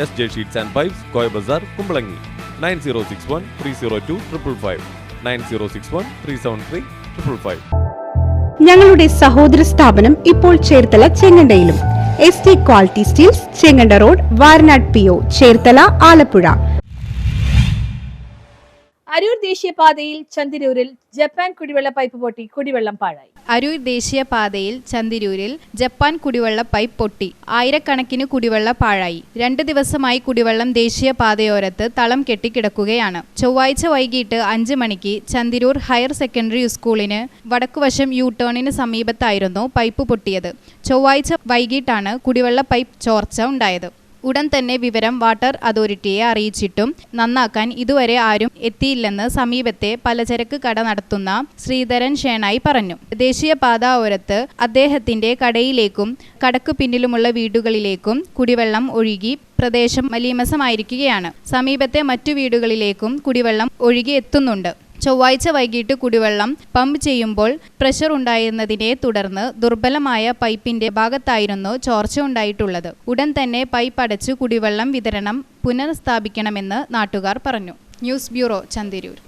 S J sheets and pipes Koya Bazar Kumbalangi nine zero six one three zero two triple five nine zero six one three seven three triple five ഞങ്ങളുടെ സഹോദര സ്ഥാപനം ഇപ്പോൾ Cherthala ചെങ്ങണ്ടയിലും. S T quality steels Chenganda road Varanad P O Cherthala Alappuzha. Aroor ദേശീയപാതയിൽ ചന്തിരൂരിൽ Japan കുടിവെള്ള pipe പൊട്ടി കുടിവെള്ളം പാഴായി. അരൂർ ദേശീയപാതയിൽ ചന്തിരൂരിൽ ജപ്പാൻ കുടിവെള്ള പൈപ്പ് പൊട്ടി ആയിരക്കണക്കിന് കുടിവെള്ള പാഴായി. രണ്ട് ദിവസമായി കുടിവെള്ളം ദേശീയപാതയോരത്ത് തളം കെട്ടിക്കിടക്കുകയാണ്. ചൊവ്വാഴ്ച വൈകിട്ട് അഞ്ച് മണിക്ക് ചന്തിരൂർ ഹയർ സെക്കൻഡറി സ്കൂളിന് വടക്കുവശം യു ടേണിന് സമീപത്തായിരുന്നു പൈപ്പ് പൊട്ടിയത്. ചൊവ്വാഴ്ച വൈകിട്ടാണ് കുടിവെള്ള പൈപ്പ് ചോർച്ച ഉണ്ടായത്. ഉടൻ തന്നെ വിവരം വാട്ടർ അതോറിറ്റിയെ അറിയിച്ചിട്ടും നന്നാക്കാൻ ഇതുവരെ ആരും എത്തിയില്ലെന്ന് സമീപത്തെ പലചരക്ക് കട നടത്തുന്ന ശ്രീധരൻ ഷേണായി പറഞ്ഞു. ദേശീയപാത ഓരത്ത് അദ്ദേഹത്തിന്റെ കടയിലേക്കും കടക്കു പിന്നിലുമുള്ള വീടുകളിലേക്കും കുടിവെള്ളം ഒഴുകി പ്രദേശം മലീമസമായിരിക്കുകയാണ്. സമീപത്തെ മറ്റു വീടുകളിലേക്കും കുടിവെള്ളം ഒഴുകി എത്തുന്നുണ്ട്. ചൊവ്വാഴ്ച വൈകിട്ട് കുടിവെള്ളം പമ്പ് ചെയ്യുമ്പോൾ പ്രഷർ ഉണ്ടായിരുന്നതിനെ തുടർന്ന് ദുർബലമായ പൈപ്പിന്റെ ഭാഗത്തായിരുന്നു ചോർച്ച ഉണ്ടായിട്ടുള്ളത്. ഉടൻ തന്നെ പൈപ്പ് അടച്ച് കുടിവെള്ളം വിതരണം പുനഃസ്ഥാപിക്കണമെന്ന് നാട്ടുകാർ പറഞ്ഞു. News bureau Chandiroor